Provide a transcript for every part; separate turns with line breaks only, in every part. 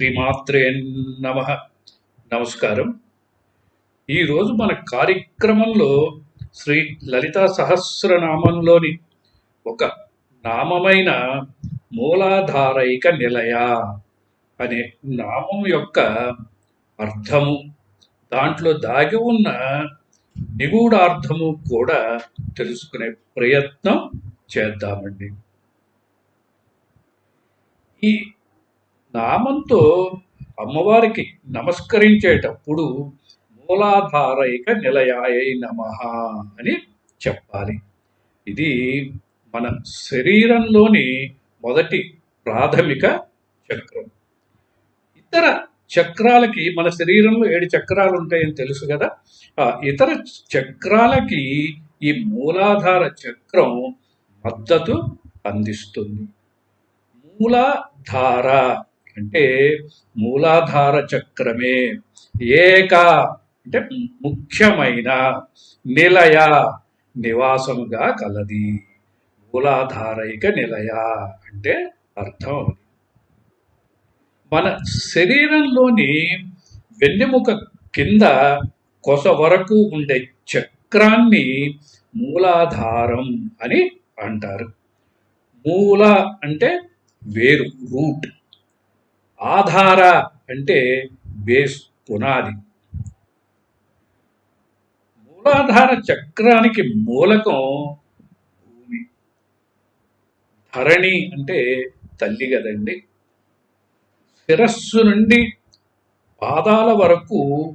శ్రీమాత్రే నమ. నమస్కారం. ఈరోజు మన కార్యక్రమంలో శ్రీ లలితా సహస్రనామంలోని ఒక నామమైన మూలాధారైక నిలయ అనే నామం యొక్క అర్థము దాంట్లో దాగి ఉన్న నిగూఢార్థము కూడా తెలుసుకునే ప్రయత్నం చేద్దామండి. ఈ నామంతో అమ్మవారికి నమస్కరించేటప్పుడు మూలాధారైక నిలయాయ నమ అని చెప్పాలి. ఇది మన శరీరంలోని మొదటి ప్రాథమిక చక్రం. ఇతర చక్రాలకి మన శరీరంలో ఏడు చక్రాలు ఉంటాయని తెలుసు కదా. ఆ ఇతర చక్రాలకి ఈ మూలాధార చక్రం మద్దతు అందిస్తుంది. మూలాధార అంటే మూలాధార చక్రమే ఏక అంటే ముఖ్యమైన నిలయ నివాసముగా కలది. మూలాధారైక నిలయ అంటే అర్థం అది. మన శరీరంలోని వెన్నెముక కింద కొస వరకు ఉండే చక్రాన్ని మూలాధారం అని అంటారు. మూల అంటే వేరు రూట్. ఆధార అంటే బేస్ పునాది. మూలాధార చక్రానికి మూలకం భూమి. ధరణి అంటే తల్లి కదండి. శిరస్సు నుండి పాదాల వరకు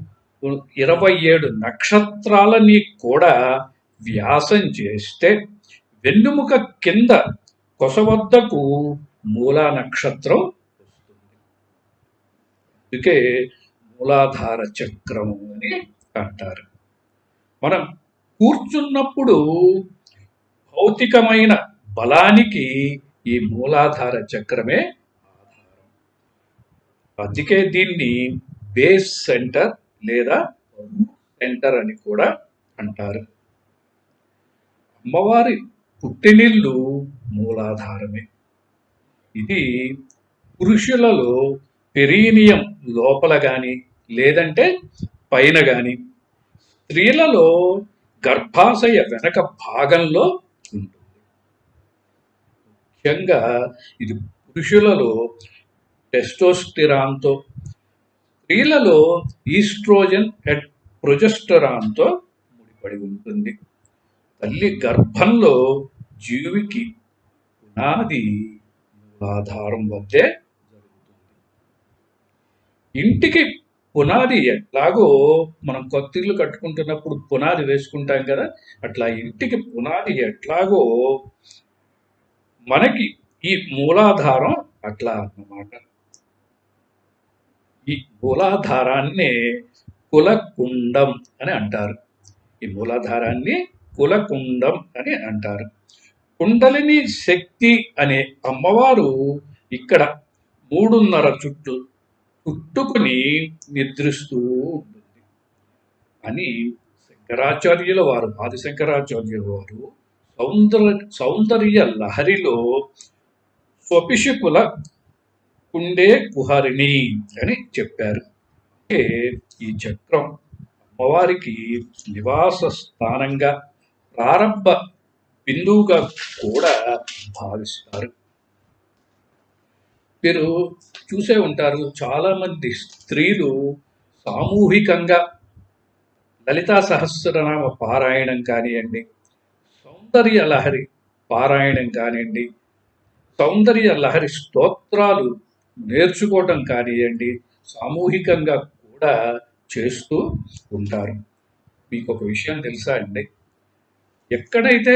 ఇరవై ఏడు నక్షత్రాలని కూడా వ్యాసం చేస్తే వెన్నుముక కింద కొస వద్దకు మూలా నక్షత్రం అందుకే మూలాధార చక్రము అని అంటారు. మనం కూర్చున్నప్పుడు భౌతికమైన బలానికి ఈ మూలాధార చక్రమే ఆధారం. అందుకే దీన్ని బేస్ సెంటర్ లేదా సెంటర్ అని కూడా అంటారు. అమ్మవారి పుట్టినిల్లు మూలాధారమే. ఇది పురుషులలో పెరీనియం లోపల కానీ లేదంటే పైన కానీ స్త్రీలలో గర్భాశయ వెనక భాగంలో ఉంటుంది. ముఖ్యంగా ఇది పురుషులలో టెస్టోస్టిరాన్తో స్త్రీలలో ఈస్ట్రోజన్ ఎట్ ప్రొజెస్టరాన్తో ముడిపడి ఉంటుంది. తల్లి గర్భంలో జీవికి పునాది మూలాధారం వద్దే ఇంటికి పునాది ఎట్లాగో మనం కొత్త ఇల్లు కట్టుకుంటున్నప్పుడు పునాది వేసుకుంటాం కదా అట్లా ఇంటికి పునాది ఎట్లాగో మనకి ఈ మూలాధారం అట్లా అన్నమాట. ఈ మూలాధారాన్నే కులకుండం అని అంటారు. ఈ మూలాధారాన్ని కులకుండం అని అంటారు. కుండలిని శక్తి అనే అమ్మవారు ఇక్కడ మూడున్నర చుట్టూ కుట్టుకుని నిద్రిస్తూ ఉంటుంది అని శంకరాచార్యుల వారు ఆది శంకరాచార్యుల వారు సౌందర్య సౌందర్య లహరిలో స్వపిషుకుల కుండే కుహరిణి అని చెప్పారు. అంటే ఈ చక్రం అమ్మవారికి నివాస స్థానంగా ప్రారంభ బిందువుగా కూడా భావిస్తారు. మీరు చూసే ఉంటారు. చాలామంది స్త్రీలు సామూహికంగా లలితా సహస్రనామ పారాయణం కానివ్వండి సౌందర్య లహరి పారాయణం కానివ్వండి సౌందర్య లహరి స్తోత్రాలు నేర్చుకోవటం కానివ్వండి సామూహికంగా కూడా చేస్తూ ఉంటారు. మీకు ఒక విషయం తెలుసా అండి? ఎక్కడైతే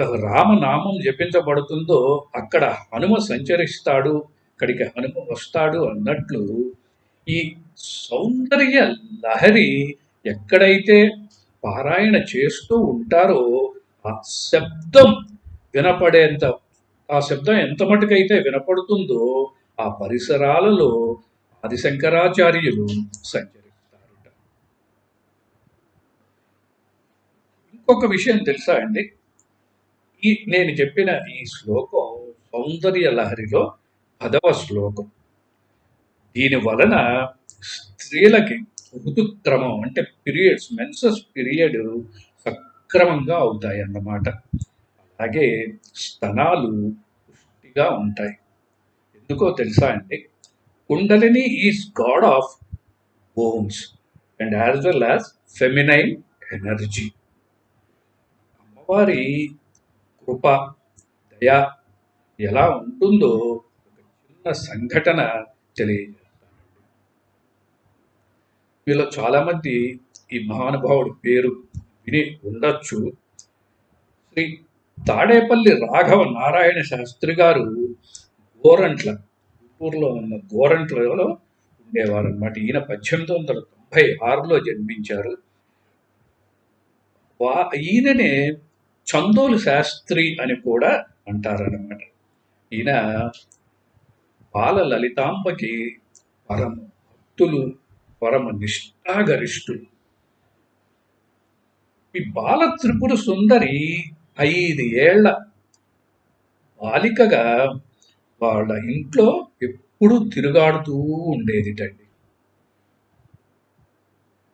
రామనామం జపించబడుతుందో అక్కడ హనుమ సంచరిస్తాడు అక్కడికి హనుమ వస్తాడు అన్నట్లు ఈ సౌందర్య లహరి ఎక్కడైతే పారాయణ చేస్తూ ఉంటారో ఆ శబ్దం వినపడేంత ఆ శబ్దం ఎంత మటుకైతే వినపడుతుందో ఆ పరిసరాలలో ఆదిశంకరాచార్యులు సంచరిస్తారట. ఇంకొక విషయం తెలుసా అండి? ఈ నేను చెప్పిన ఈ శ్లోకం సౌందర్య లహరిలో పదవ శ్లోకం. దీని వలన స్త్రీలకి ఋతుక్రమం అంటే పీరియడ్స్ మెన్సస్ పీరియడ్ సక్రమంగా అవుతాయి అన్నమాట అలాగే స్తనాలు పుష్టిగా ఉంటాయి. ఎందుకో తెలుసా అండి? Kundalini is god of bones and as well as feminine energy. అమ్మవారి కృప దయ ఎలా ఉంటుందో సంఘటన తెలియజేస్తానండి. వీళ్ళు చాలామంది ఈ మహానుభావుడి పేరు విని ఉండొచ్చు. శ్రీ తాడేపల్లి రాఘవ నారాయణ శాస్త్రి గారు గోరంట్ల గుంటూరులో ఉన్న గోరంట్లలో ఉండేవారు అనమాట ఈయన పద్దెనిమిది వందల తొంభై ఆరులో జన్మించారు. వా ఈయననే చందోలు శాస్త్రి అని కూడా అంటారనమాట ఈయన బాల లలితాంబకి పరమ భక్తులు పరమ నిష్ఠాగరిష్ఠులు. ఈ బాల త్రిపుర సుందరి ఐదు ఏళ్ళ బాలికగా వాళ్ళ ఇంట్లో ఎప్పుడూ తిరుగాడుతూ ఉండేదిటండి.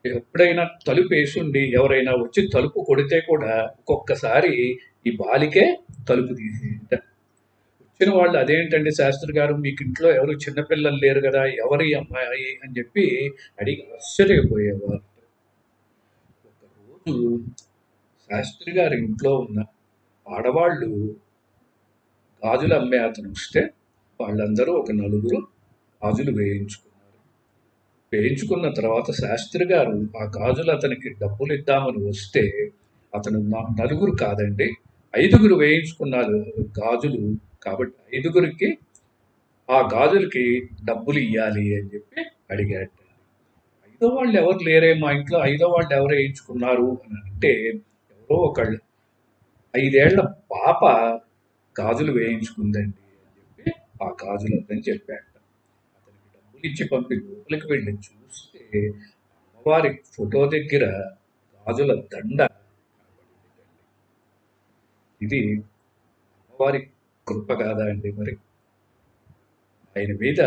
ఎప్పుడైనా తలుపు వేసుండి ఎవరైనా వచ్చి తలుపు కొడితే కూడా ఒక్కొక్కసారి ఈ బాలికే తలుపు తీసేదిట వచ్చిన వాళ్ళు అదేంటండి శాస్త్రి గారు మీకు ఇంట్లో ఎవరు చిన్నపిల్లలు లేరు కదా ఎవరి అమ్మాయి అని చెప్పి అడిగి ఆశ్చర్యపోయేవారు. ఒకరోజు శాస్త్రి గారి ఇంట్లో ఉన్న ఆడవాళ్ళు గాజులు అమ్మే అతను వస్తే వాళ్ళందరూ ఒక నలుగురు గాజులు వేయించుకున్నారు. వేయించుకున్న తర్వాత శాస్త్రి గారు ఆ గాజులు అతనికి డబ్బులు ఇద్దామని వస్తే అతను నా- నలుగురు కాదండి ఐదుగురు వేయించుకున్నారు గాజులు కాబట్టి ఐదుగురికి ఆ గాజులకి డబ్బులు ఇవ్వాలి అని చెప్పి అడిగాడు ఐదో వాళ్ళు ఎవరు లేరే మా ఇంట్లో ఐదో వాళ్ళు ఎవరు వేయించుకున్నారు అని అంటే ఎవరో ఒకళ్ళు. ఐదేళ్ళ పాప గాజులు వేయించుకుందండి అని చెప్పి ఆ గాజులు అతను చెప్పాడు అతనికి డబ్బులు ఇచ్చి పంపి లోపలికి వెళ్ళి చూస్తే అమ్మవారి ఫోటో దగ్గర గాజుల దండ ఇది అమ్మవారి కృప కాదా అండి మరి? ఆయన మీద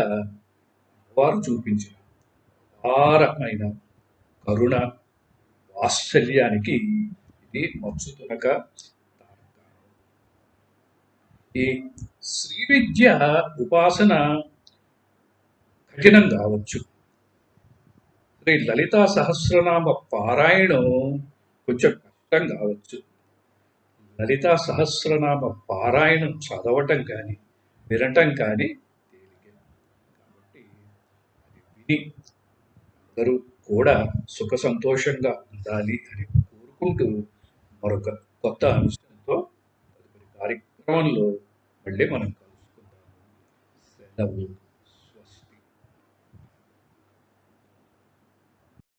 వారు చూపించిన అపారమైన కరుణ వాత్సల్యానికి ఇది మచ్చుతునక ఈ శ్రీ విద్య ఉపాసన కఠినం కావచ్చు. శ్రీ లలితా సహస్రనామ పారాయణం కొంచెం కష్టం కావచ్చు. లలితా సహస్రనామ పారాయణం చదవటం కానీ వినటం కానీ తేలికే కాబట్టి అది విని అందరూ కూడా సుఖ సంతోషంగా ఉండాలి అని కోరుకుంటూ మరొక కొత్త అంశంతో తదుపరి కార్యక్రమంలో మళ్ళీ మనం కలుసుకుందాము సెలవు.